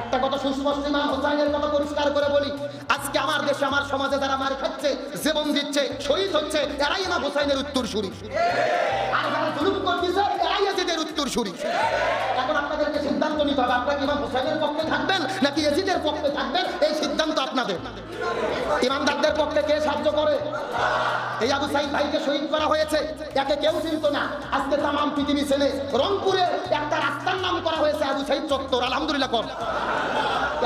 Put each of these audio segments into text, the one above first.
একটা কথা সুস্পষ্ট না, হোসাইনের কথা পরিষ্কার করে বলি। আজকে আমার দেশে, আমার সমাজে যারা মার খাচ্ছে, জীবন দিচ্ছে, শহীদ হচ্ছে, এরাই আমার হোসাইনের উত্তর সুরি আর যারা জুলুম করতেছে, এরাই আছে উত্তর সুরি এখন আপনাদেরকে নিতে হবে আপনারা ইমাম হোসাইনের পক্ষে থাকবেন নাকি এজিদের পক্ষে থাকবেন? এই সিদ্ধান্ত আপনাদের। ইমানদারদের পক্ষে কে সাহায্য করে? এই আবু সাইদ ভাইকে শহীদ করা হয়েছে। একে কেউ চিনত না। আজকে তামাম পৃথিবী ছেলে রংপুরে একটা রাস্তার নাম করা হয়েছে আবু সাইদ চত্বর। আলহামদুলিল্লাহ, কর।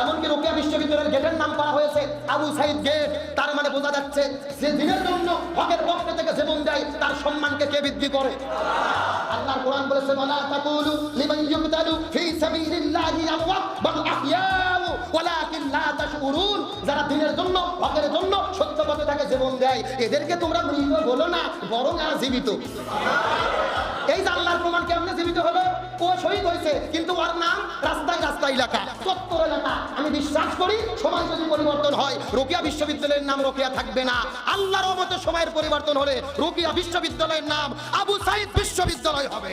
এমনকি রোকেয়া বিশ্ববিদ্যালয়ের গেটের নাম করা হয়েছে আবু সাইদ গেট। তার মানে বোঝা যাচ্ছে যে দিনের জন্য হকের পক্ষ থেকে জীবন দেয়, তার সম্মানকে কে বৃদ্ধি করে? আল্লাহর ولا تقولوا لمن يقتل في سبيل الله اموات بل احياء ولكن لا تشعرون, যারা দিনের জন্য হকের জন্য সত্য পথে থাকে জীবন দেয়, এদেরকে তোমরা মৃত বলো না, বরং আর জীবিত এই আল্লাহর প্রমাণ কেমনে জীবিত হলো? শহীদ হয়েছে, কিন্তু ওর নাম রাস্তায় রাস্তা এলাকা চত্বর এলাকা আমি বিশ্বাস করি, সমাজ যদি পরিবর্তন হয়, রোকিয়া বিশ্ববিদ্যালয়ের নাম রোকিয়া থাকবে না। আল্লাহর মতো সময়ের পরিবর্তন হলে রোকিয়া বিশ্ববিদ্যালয়ের নাম আবু সাইদ বিশ্ববিদ্যালয় হবে।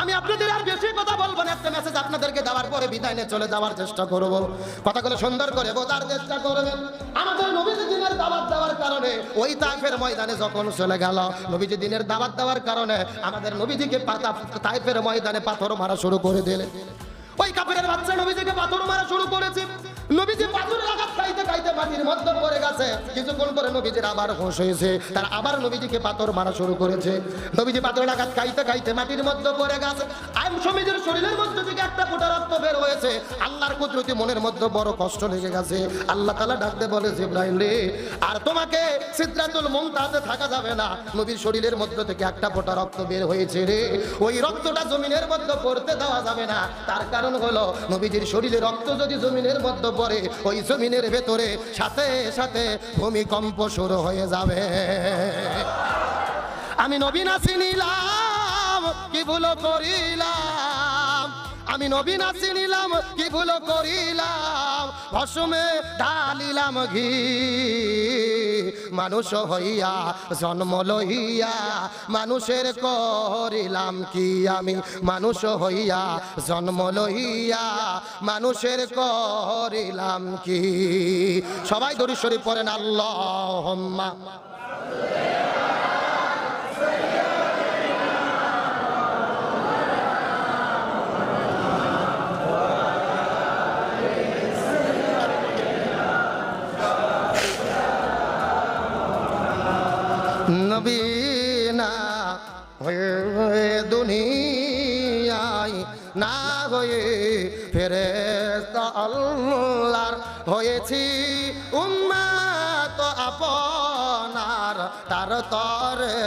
আমি আপনাদের আর বেশি কথা বলব না। একটা মেসেজ আপনাদেরকে দেওয়ার পরে বিদায় নিয়ে চলে যাওয়ার চেষ্টা করব। কথাগুলো সুন্দর করে বোঝার চেষ্টা করবেন। আমাদের নবীজি দিনের দাওয়াত দেওয়ার কারণে ওই তাইফের ময়দানে যখন চলে গেল, নবীজি দিনের দাওয়াত দেওয়ার কারণে আমাদের নবীজিকে পাতা তাইফের ময়দানে পাথর মারা শুরু করে দিলেন। ওই কাপড়ের বাচ্চা নবীজিকে পাথর মারা শুরু করেছে। শরীরের মধ্যে থেকে একটা তোমাকে সিদরাতুল মুনতাহাতে থাকা যাবে না। নবীর শরীরের মধ্যে থেকে একটা ফোঁটা রক্ত বের হয়েছে রে। ওই রক্তটা জমিনের মধ্যে পড়তে দেওয়া যাবে না। তার কারণ হলো, নবীজির শরীরে রক্ত যদি জমিনের মধ্যে পড়ে ওই জমিনের ভেতরে সাথে সাথে ভূমিকম্প শুরু হয়ে যাবে। আমি নবীন আসিনিলাম নিলাম, কি ভুল করিলাম? আমি নবীন আসিনিলাম নিলাম, কি ভুল করিলাম? ভসমে ঢালিলাম ঘি। মানুষ হইয়া, জন্ম লইয়া, মানুষের করিলাম কি আমি? মানুষ হইয়া, জন্ম লইয়া, মানুষের করিলাম কি? সবাই দরিশ্বরী পড়েন আল্লাহ নবীনা হয়ে দুনিয়ায় না হয়ে ফেরে আল্লাহর হয়েছি উম্মাত আপনার, তার তরে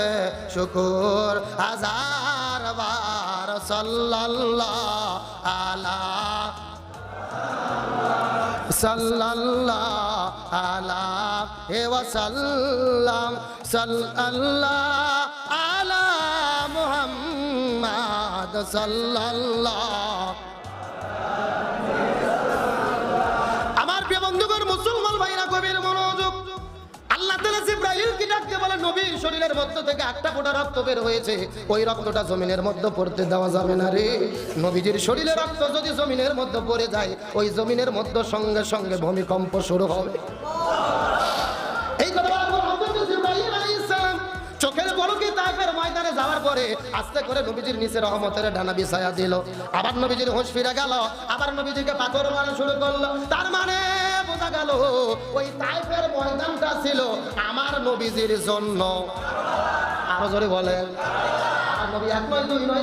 শুকুর হাজার বার সাল্লাল্লাহ আলা সাল্লাল্লাহ আলা হে ওয়াসাল্লাম সাল্লাল্লাহ আলা মুহাম্মাদ সাল্লাল্লাহ। শরীরের মধ্য থেকে একটা ফোঁটা রক্ত বের হয়েছে। ওই রক্তটা জমিনের মধ্যে পড়তে দেওয়া যাবে না রে। নবীজির শরীরে রক্ত যদি জমিনের মধ্যে পড়ে যায়, ওই জমিনের মধ্যে সঙ্গে সঙ্গে ভূমিকম্প শুরু হবে। আবার নবীজির হোশ ফিরে গেল, আবার নবীজিকে পাথর মারা শুরু করল। তার মানে গেল ওই তাইফের ময়দানটা ছিল আমার নবীজির জন্য। আরও জোরে বলেন।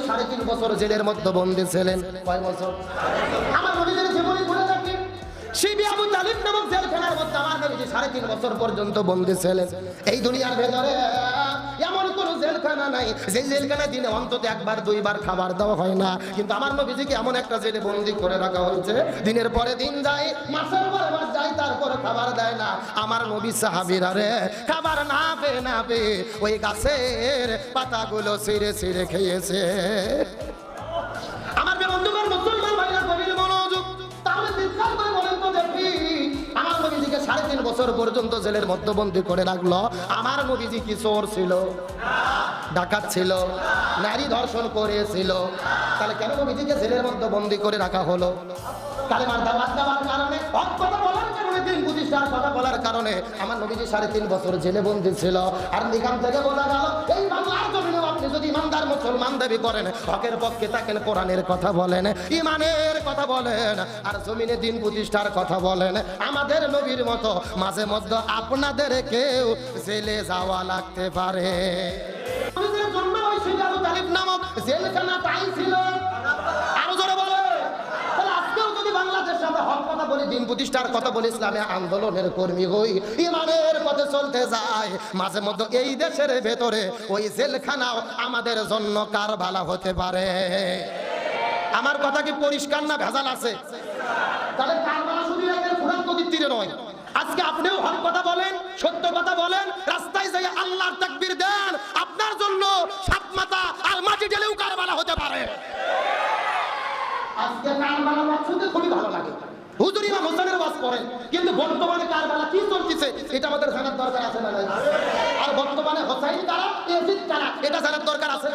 সাড়ে তিন বছর জেলের মধ্যে বন্দী বছর? আমার নবীদের সাড়ে তিন বছর পর্যন্ত এই দুনিয়ার ভেতরে এমন কোন জেলখানা নাই। যে জেলখানা দিনে অন্তত একবার, দুইবার খাবার দেওয়া হয় না। কিন্তু আমার নবীজিকে এমন একটা জেলে বন্দি করে রাখা হয়েছে, দিনের পরে দিন যায়, মাসের পরে মাস যায়, তারপরে খাবার দেয় না। আমার নবী সাহাবিরা রে, খাবার না পে না পে ওই গাছের পাতাগুলো ছিঁড়ে ছিঁড়ে খেয়েছে। বছর পর্যন্ত জেলের মধ্যবন্দি করে রাখল। আমার নবীজি কি চোর ছিল? ডাকাত ছিল। নারী ধর্ষণ করেছিল। তাহলে কেন নবীজিকে জেলের মধ্যে বন্দি করে রাখা হলো? দেওয়ার কারণে কথা বলার কারণে আমার নবীজি সাড়ে তিন বছর জেলে বন্দি ছিল। আর নিগাম থেকে বলা গেল ইমানদার মুসলমান দাবি করেন, হকের পক্ষে থাকেন, কোরআনের কথা বলেন ইমানের কথা বলেন, আর জমিনে দিন প্রতিষ্ঠার কথা বলেন। আমাদের নবীর মতো মাঝে মধ্যে আপনাদের কেউ জেলে যাওয়া লাগতে পারে। আমাদের হয়েছিল জেলখানা তাই ছিল আরও জোরে বলে তাহলে আজকেও যদি বাংলাদেশে আমরা হক কথা বলি দিন প্রতিষ্ঠার কথা বলি ইসলামী আন্দোলনের কর্মী হই। ইমানের পথে চলতে যায়। মাঝে মধ্যে এই দেশের ভেতরে ওই জেলখানাও আমাদের জন্য কার কারবালা হতে পারে। আমার কথা কি পরিষ্কার না ভেজাল আছে? নয়। আজকে আপনিও হক কথা বলেন, সত্য কথা বলেন, রাস্তায় যাই আল্লাহর দেন, আপনার জন্য সাত মাথা আর মাটি ঢেলেও কারবালা হতে পারে। আজকে কারবালা খুবই ভালো লাগে। হুজুর ইমাম হোসেনের ওয়াজ করেন কিন্তু বর্তমানে কারবালা কি চলতেছে, এটা আমাদের জানার দরকার আছে না? আর বর্তমানে হোসাইন কারা এজিদ কারা, এটা জানার দরকার আছে?